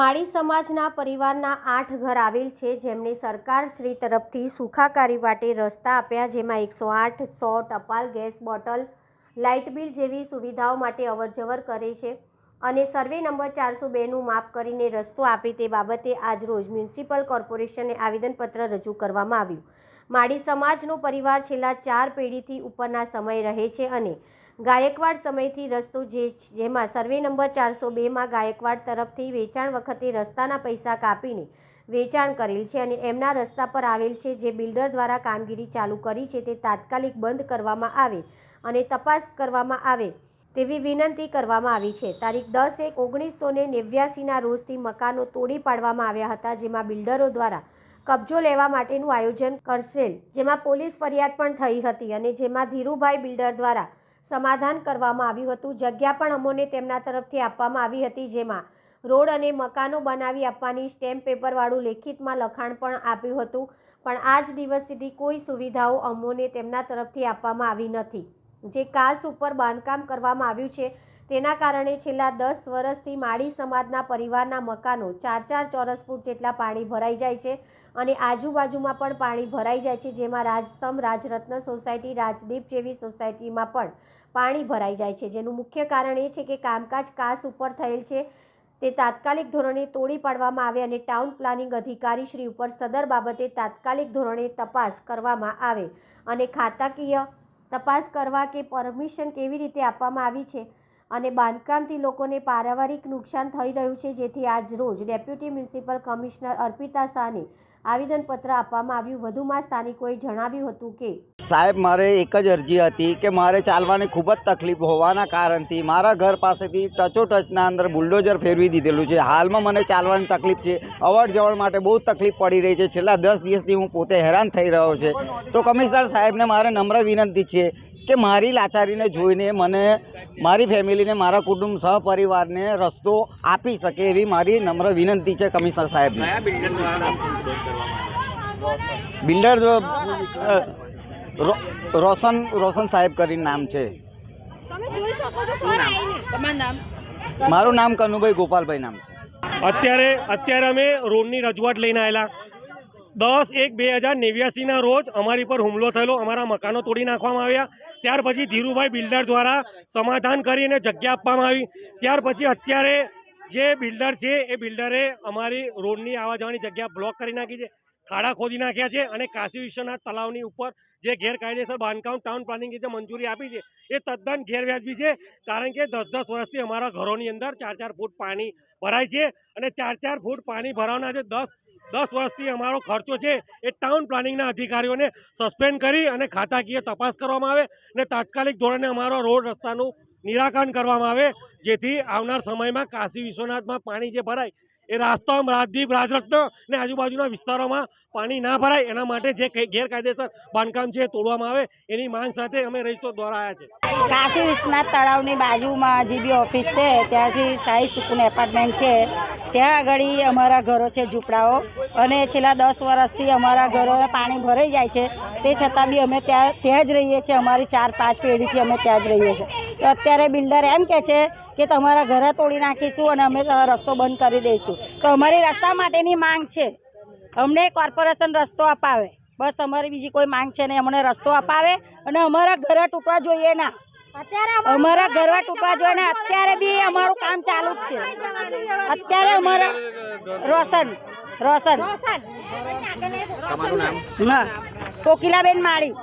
માળી સમાજના પરિવારના આઠ ઘર આવેલ છે. જેમને સરકાર શ્રી તરફથી સુખાકારી માટે રસ્તા આપ્યા, જેમાં એકસો આઠ, સો ટપાલ ગેસ બોટલ, લાઇટ બિલ જેવી સુવિધાઓ માટે અવરજવર કરે છે અને સર્વે નંબર ચારસો બેનું માપ કરીને રસ્તો આપે તે બાબતે આજરોજ મ્યુનિસિપલ કોર્પોરેશને આવેદનપત્ર રજૂ કરવામાં આવ્યું. માળી સમાજનો પરિવાર છેલ્લા ચાર પેઢીથી ઉપરના સમય રહે છે અને ગાયકવાડ સમયથી રસ્તો જે જેમાં સર્વે નંબર ચારસો બેમાં ગાયકવાડ તરફથી વેચાણ વખતે રસ્તાના પૈસા કાપીને વેચાણ કરેલ છે અને એમના રસ્તા પર આવેલ છે જે બિલ્ડર દ્વારા કામગીરી ચાલુ કરી છે તે તાત્કાલિક બંધ કરવામાં આવે અને તપાસ કરવામાં આવે તેવી વિનંતી કરવામાં આવી છે. તારીખ દસ એક ઓગણીસો ને નેવ્યાસીના રોજથી મકાનો તોડી પાડવામાં આવ્યા હતા, જેમાં બિલ્ડરો દ્વારા કબજો લેવા માટેનું આયોજન કરશે. જેમાં પોલીસ ફરિયાદ પણ થઈ હતી અને જેમાં ધીરુભાઈ બિલ્ડર દ્વારા સમાધાન કરવામાં આવ્યું હતું. જગ્યા પણ અમોને તેમના તરફથી આપવામાં આવી હતી, જેમાં રોડ અને મકાનો બનાવી આપવાની સ્ટેમ્પ પેપરવાળું લેખિતમાં લખાણ પણ આપ્યું હતું. પણ આજ દિવસ સુધી કોઈ સુવિધાઓ અમોને તેમના તરફથી આપવામાં આવી નથી. જે કાસ ઉપર બાંધકામ કરવામાં આવ્યું છે તેના કારણે છેલ્લા દસ વર્ષથી માળી સમાજના પરિવારના મકાનો ચાર ચાર ચોરસ ફૂટ જેટલા પાણી ભરાઈ જાય છે અને આજુબાજુમાં પણ પાણી ભરાઈ જાય છે, જેમાં રાજસ્તંભ રાજરત્ન સોસાયટી, રાજદીપ જેવી સોસાયટીમાં પણ પાણી ભરાઈ જાય છે. જેનું મુખ્ય કારણ એ છે કે કામકાજ કાસ ઉપર થયેલ છે. તે તાત્કાલિક ધોરણે તોડી પાડવામાં આવે અને ટાઉન પ્લાનિંગ અધિકારી શ્રી ઉપર સદર બાબતે તાત્કાલિક ધોરણે તપાસ કરવામાં આવે અને ખાતાકીય તપાસ કરવા કે પરમિશન કેવી રીતે આપવામાં આવી છે અને બાંધકામથી લોકોને પારિવારિક નુકસાન થઈ રહ્યું છે, જેથી આજ રોજ ડેપ્યુટી મ્યુનિસિપલ કમિશનર અર્પિતા શાહને આવેદનપત્ર આપવામાં આવ્યું. વધુમાં સ્થાનિકોએ જણાવ્યું હતું કે, સાહેબ, મારે એક જ અરજી હતી કે મારે ચાલવાની ખૂબ જ તકલીફ હોવાના કારણથી મારા ઘર પાસેથી ટચો ટચના અંદર બુલડોઝર ફેરવી દીધેલું છે. હાલમાં મને ચાલવાની તકલીફ છે. અવર જવર માટે બહુ તકલીફ પડી રહી છે. છેલ્લા દસ દિવસથી હું પોતે હેરાન થઈ રહ્યો છે. તો કમિશનર સાહેબને મારે નમ્ર વિનંતી છે કે મારી લાચારીને જોઈને મને મારી ફેમિલીને મારા કુટુંબ સહપરિવારને રસ્તો આપી શકે એવી મારી નમ્ર વિનંતી છે કમિશનર સાહેબને. બિલ્ડર રોશન રોશન સાહેબ કરીને નામ છે. મારું નામ કનુભાઈ ગોપાલભાઈ નામ છે. અત્યારે અત્યારે અમે રોડની રજૂઆત લઈને આવેલા. દસ એક બે હજાર નેવ્યાસીના રોજ અમારી પર હુમલો થયેલો, અમારા મકાનો તોડી નાખવામાં આવ્યા. ત્યાર પછી ધીરુભાઈ બિલ્ડર દ્વારા સમાધાન કરીને જગ્યા આપવામાં આવી. ત્યાર પછી અત્યારે જે બિલ્ડર છે, એ બિલ્ડરે અમારી રોડની આવવા જગ્યા બ્લોક કરી નાખી છે, ખાડા ખોદી નાખ્યા છે અને કાશી વિશ્વનાથ તલાવની ઉપર જે ગેરકાયદેસર બાંધકામ ટાઉન પ્લાનિંગે જે મંજૂરી આપી છે, એ તદ્દન ગેરવ્યાજબી છે, કારણ કે દસ દસ વર્ષથી અમારા ઘરોની અંદર ચાર ચાર ફૂટ પાણી ભરાય છે અને ચાર ચાર ફૂટ પાણી ભરાવાના જે દસ દસ વર્ષથી અમારો ખર્ચો છે એ ટાઉન પ્લાનિંગના અધિકારીઓને સસ્પેન્ડ કરી અને ખાતાકીય તપાસ કરવામાં આવે અને તાત્કાલિક ધોરણે અમારો રોડ રસ્તાનું નિરાકરણ કરવામાં આવે, જેથી આવનાર સમયમાં કાશી વિશ્વનાથમાં પાણી જે ભરાય એ રાસ્તમ રાજદીપ રાજરત્ન ને આજુબાજુના વિસ્તારોમાં પાણી ના ભરાય. એના માટે જે ગેરકાયદેસર બાંધકામ છે તોડવામાં આવે. એની માંગ સાથે અમે રહીશો દ્વારા આવ્યા છે. કાશી વિશ્વનાથ તળાવની બાજુમાં જીબી ઓફિસ છે, ત્યાંથી સાઈ સુકુન એપાર્ટમેન્ટ છે. ત્યાં આગળ અમારા ઘરો છે ઝૂંપડાઓ. અને છેલ્લા દસ વર્ષથી અમારા ઘરો પાણી ભરાઈ જાય છે. તે છતાં બી અમે ત્યાં ત્યાં જ રહીએ છીએ. અમારી ચાર પાંચ પેઢીથી અમે ત્યાં જ રહીએ છીએ. તો અત્યારે બિલ્ડર એમ કહે છે કે તમારા ઘરે તોડી નાખીશું અને અમે તમારો રસ્તો બંધ કરી દઈશું. તો અમારી રસ્તા માટેની માંગ છે. અમને કોર્પોરેશન રસ્તો અપાવે. બસ અમારી બીજી કોઈ માંગ છે નહીં. અમને રસ્તો અપાવે અને અમારા ઘરે તૂટવા જોઈએ ના. અમારા ઘરવા તૂટવા જોઈએ ને અત્યારે બી અમારું કામ ચાલુ જ છે. અત્યારે અમારા રોશન. રોશન. કોકિલાબેન માળી.